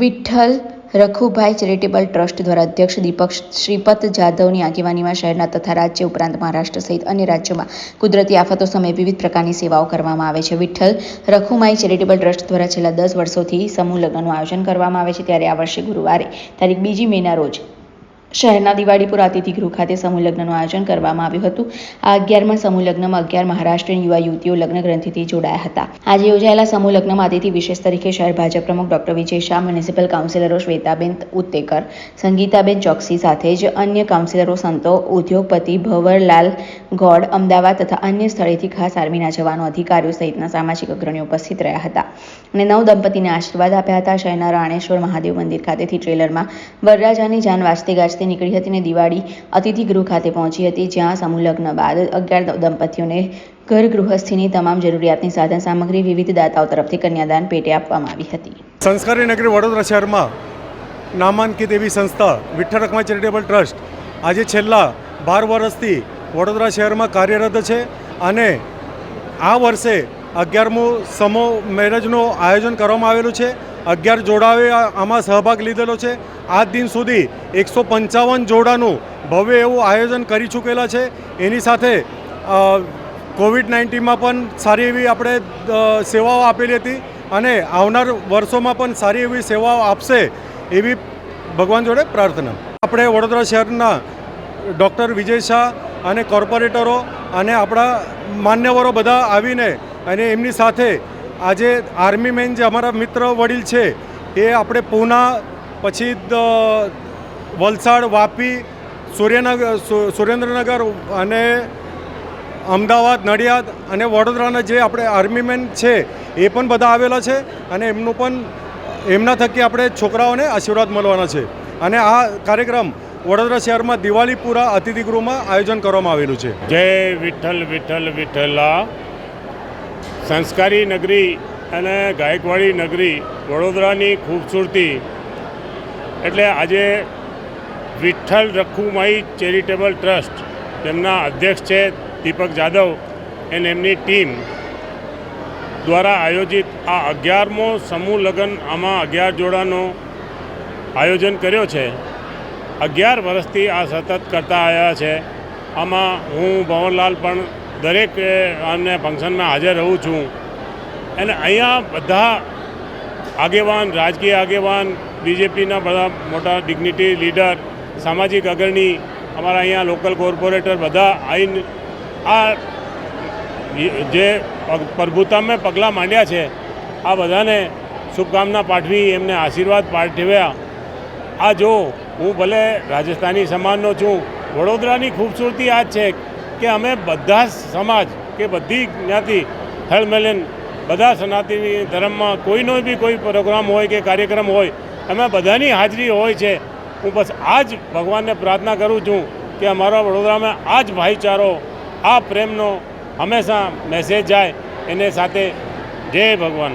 Vitthal રખુભાઈ charitable trust દ્વારા અધ્યક્ષ દીપક શ્રીપત જાધવની આગેવાનીમાં શહેરના તથા રાજ્ય ઉપરાંત મહારાષ્ટ્ર સહિત અન્ય રાજ્યોમાં કુદરતી આફતો સમયે વિવિધ પ્રકારની સેવાઓ કરવામાં આવે છે. વિઠ્ઠલ રખુમાઈ ચેરિટેબલ ટ્રસ્ટ દ્વારા છેલ્લા દસ વર્ષોથી સમૂહ લગ્નનું આયોજન કરવામાં આવે છે. ત્યારે આ વર્ષે ગુરુવારે તારીખ બીજી મેના રોજ શહેરના દિવાળીપુર અતિથિગૃહ ખાતે સમૂહ લગ્નનું આયોજન કરવામાં આવ્યું હતું. આ અગિયારમાં સમૂહ અગિયાર મહારાષ્ટ્રીયન યુવા યુવતીઓ લગ્ન ગ્રંથિથી જોડાયા હતા. આજે યોજાયેલા સમૂહ લગ્નમાં અતિથિ વિશેષ તરીકે શહેર ભાજપ પ્રમુખ ડોક્ટર વિજય શાહ, મ્યુનિસિપલ કાઉન્સિલરો શ્વેતાબેન ઉત્તેકર, સંગીતાબેન ચોકસી સાથે જ અન્ય કાઉન્સિલરો, સંતો, ઉદ્યોગપતિ ભવરલાલ ગોડ, અમદાવાદ તથા અન્ય સ્થળેથી ખાસ આર્મીના જવાનો, અધિકારીઓ સહિતના સામાજિક અગ્રણીઓ ઉપસ્થિત રહ્યા હતા. અને નવ દંપતીને આશીર્વાદ આપ્યા હતા. શહેરના રાણેશ્વર મહાદેવ મંદિર ખાતેથી ટ્રેલરમાં વરરાજાની જાન વાજતે ગાજતે નીકળી હતી અને દિવાળી અતિથિગૃહ ખાતે પહોંચી હતી, જ્યાં સમૂહ લગ્ન બાદ અગિયાર દંપતીઓને ઘર ગૃહસ્થીની તમામ જરૂરિયાતની સાધન સામગ્રી વિવિધ દાતાઓ તરફથી કન્યાદાન પેટે આપવામાં આવી હતી. સંસ્કારી નગરી વડોદરા શહેરમાં નામાંકિત એવી સંસ્થા, વિઠ્ઠલ રકમા ચેરિટેબલ ટ્રસ્ટ, આજે છેલ્લા બાર વર્ષથી વડોદરા શહેરમાં કાર્યરત છે અને આ વર્ષે અગિયારમું સમૂહ મેરેજનું આયોજન કરવામાં આવેલું છે. અગિયાર જોડાઓએ આમાં સહભાગ લીધેલો છે. આજ દિન સુધી એકસો પંચાવન જોડાનું ભવ્ય એવું આયોજન કરી ચૂકેલા છે. એની સાથે કોવિડ નાઇન્ટીનમાં પણ સારી એવી આપણે સેવાઓ આપેલી હતી અને આવનાર વર્ષોમાં પણ સારી એવી સેવાઓ આપશે એવી ભગવાન જોડે પ્રાર્થના. આપણે વડોદરા શહેરના ડૉક્ટર વિજય શાહ અને કોર્પોરેટરો અને આપણા માન્યવરો બધા આવીને અને એમની સાથે આજે આર્મી મેન જે અમારા મિત્ર વડીલ છે, એ આપણે પૂના, પછી વલસાડ, વાપી સૂર્યનગર સુરેન્દ્રનગર અને અમદાવાદ, નડિયાદ અને વડોદરાના જે આપણે આર્મી મેન છે, એ પણ બધા આવેલા છે અને એમનું પણ, એમના થકી આપણે છોકરાઓને આશીર્વાદ મળવાના છે. અને આ કાર્યક્રમ વડોદરા શહેરમાં દિવાળીપુરા અતિથિગૃહમાં આયોજન કરવામાં આવેલું છે. જય વિઠ્ઠલ વિઠ્ઠલ, વિઠ્ઠલા. સંસ્કારી નગરી અને ગાયકવાડી નગરી વડોદરાની ખૂબસૂરતી. એટલે આજે વિઠ્ઠલ રખુમાઈ ચેરિટેબલ ટ્રસ્ટ તેમના અધ્યક્ષ છે દીપક જાદવ અને એમની ટીમ દ્વારા આયોજિત આ અગિયારમો સમૂહ લગ્ન આમાં અગિયાર જોડાનો આયોજન કર્યો છે. અગિયાર વર્ષથી આ સતત કરતા આવ્યા છે. આમાં હું ભવનલાલ પણ દરેક અને ફંક્શનમાં હાજર રહું છું. અને અહીંયા બધા આગેવાન, રાજકીય આગેવાન, બીજેપીના બધા મોટા ડિગ્નિટી લીડર સામાજિક અગ્રણી, અમારા અહીંયા લોકલ કોર્પોરેટર બધા આવીને આ જે પ્રભુતામાં પગલાં માંડ્યા છે, આ બધાને શુભકામના પાઠવી, એમને આશીર્વાદ પાઠવ્યા. આ જો હું ભલે રાજસ્થાની સમાનનો છું, વડોદરાની ખૂબસૂરતી આ જ છે. કે અમે બધા સમાજ કે બધી જ્ઞાતિ હળમેલન બધા સનાતની ધર્મમાં કોઈનો બી કોઈ પ્રોગ્રામ હોય કે કાર્યક્રમ હોય અમે બધાની હાજરી હોય છે. હું બસ આ જ ભગવાનને પ્રાર્થના કરું છું કે અમારા વડોદરામાં આ જ ભાઈચારો, આ પ્રેમનો હંમેશા મેસેજ જાય. એને સાથે જય ભગવાન.